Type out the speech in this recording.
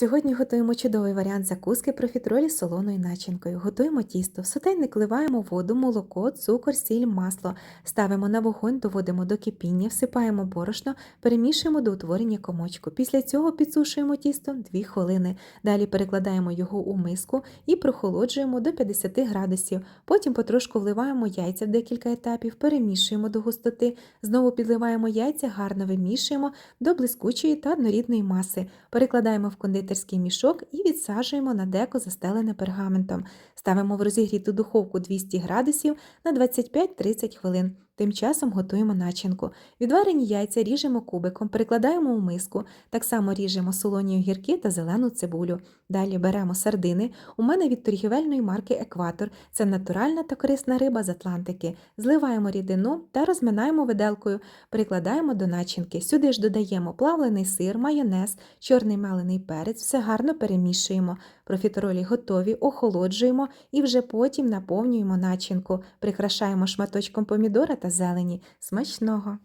Сьогодні готуємо чудовий варіант закуски профітролі з солоною начинкою. Готуємо тісто. В сотейник вливаємо воду, молоко, цукор, сіль, масло. Ставимо на вогонь, доводимо до кипіння, всипаємо борошно, перемішуємо до утворення комочку. Після цього підсушуємо тісто 2 хвилини. Далі перекладаємо його у миску і прохолоджуємо до 50 градусів. Потім потрошку вливаємо яйця в декілька етапів, перемішуємо до густоти. Знову підливаємо яйця, гарно вимішуємо до блискучої та однорідної маси. Перекладаємо в кондитерський мішок і відсаджуємо на деко застелене пергаментом. Ставимо в розігріту духовку 200 градусів на 25-30 хвилин. Тим часом готуємо начинку. Відварені яйця ріжемо кубиком, перекладаємо у миску, так само ріжемо солоні огірки та зелену цибулю. Далі беремо сардини. У мене від торгівельної марки Екватор. Це натуральна та корисна риба з Атлантики. Зливаємо рідину та розминаємо виделкою, перекладаємо до начинки. Сюди ж додаємо плавлений сир, майонез, чорний мелений перець, все гарно перемішуємо. Профітролі готові, охолоджуємо і вже потім наповнюємо начинку. Прикрашаємо шматочком помідора та зелені. Смачного!